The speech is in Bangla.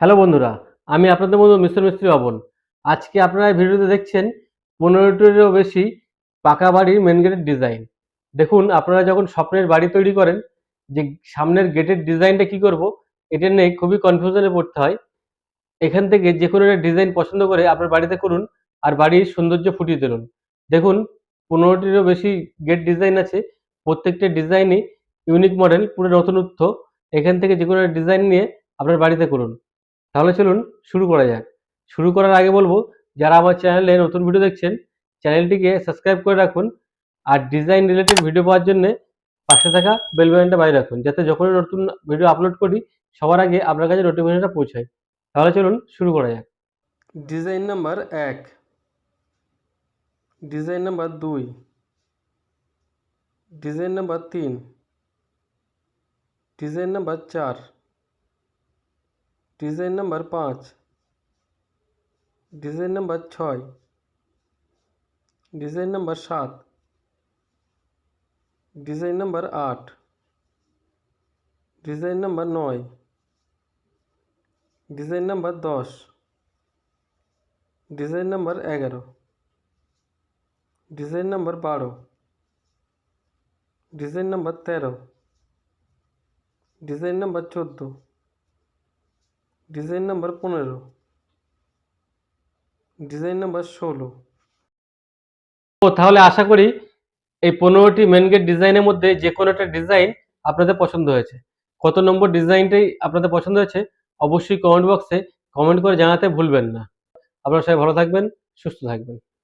হ্যালো বন্ধুরা, আমি আপনাদের মধ্যে মিস্টার মিস্ত্রি অবন। আজকে আপনারা ভিডিওতে দেখছেন পনেরোটিরও বেশি পাকা বাড়ির মেন গেটের ডিজাইন দেখুন, আপনারা যখন স্বপ্নের বাড়ি তৈরি করেন, যে সামনের গেটের ডিজাইনটা কি করব, এটা নিয়ে খুবই কনফিউশনে পড়তে হয়। এখান থেকে যে কোনো একটা ডিজাইন পছন্দ করে আপনার বাড়িতে করুন আর বাড়ির সৌন্দর্য ফুটিয়ে তুলুন। দেখুন, পনেরোটিরও বেশি গেট ডিজাইন আছে। প্রত্যেকটা ডিজাইনই ইউনিক মডেল পুরো নতুনত্ব। এখান থেকে যে কোনো ডিজাইন নিয়ে আপনার বাড়িতে করুন। তাহলে চলুন শুরু করা যাক। শুরু করার আগে বলব, যারা আমার চ্যানেলে নতুন ভিডিও দেখছেন, চ্যানেলটিকে সাবস্ক্রাইব করে রাখুন আর ডিজাইন রিলেটেড ভিডিও পাওয়ার জন্য পাশে থাকা বেল বাজিয়ে রাখুন, যাতে যখনই নতুন ভিডিও আপলোড করি, সবার আগে আপনার কাছে নোটিফিকেশনটা পৌঁছায়। তাহলে চলুন শুরু করা যাক। ডিজাইন নাম্বার এক। ডিজাইন নাম্বার দুই। ডিজাইন নাম্বার তিন। ডিজাইন নাম্বার চার। ডিজাইন নাম্বার পাঁচ ডিজাইন নাম্বার ছয় ডিজাইন নাম্বার সাত ডিজাইন নাম্বার আট ডিজাইন নাম্বার নয় ডিজাইন নাম্বার দশ ডিজাইন নাম্বার এগারো ডিজাইন নাম্বার বারো ডিজাইন নাম্বার তেরো ডিজাইন নাম্বার চোদ্দ ডিজাইন নাম্বার পনেরো। ডিজাইন নাম্বার ষোলো। ও তাহলে আশা করি এই পনেরোটি মেন গেট ডিজাইনের মধ্যে যে কোনো একটা ডিজাইন আপনাদের পছন্দ হয়েছে। কত নম্বর ডিজাইনটাই আপনাদের পছন্দ হয়েছে, অবশ্যই কমেন্ট বক্সে কমেন্ট করে জানাতে ভুলবেন না। আপনারা সবাই ভালো থাকবেন, সুস্থ থাকবেন।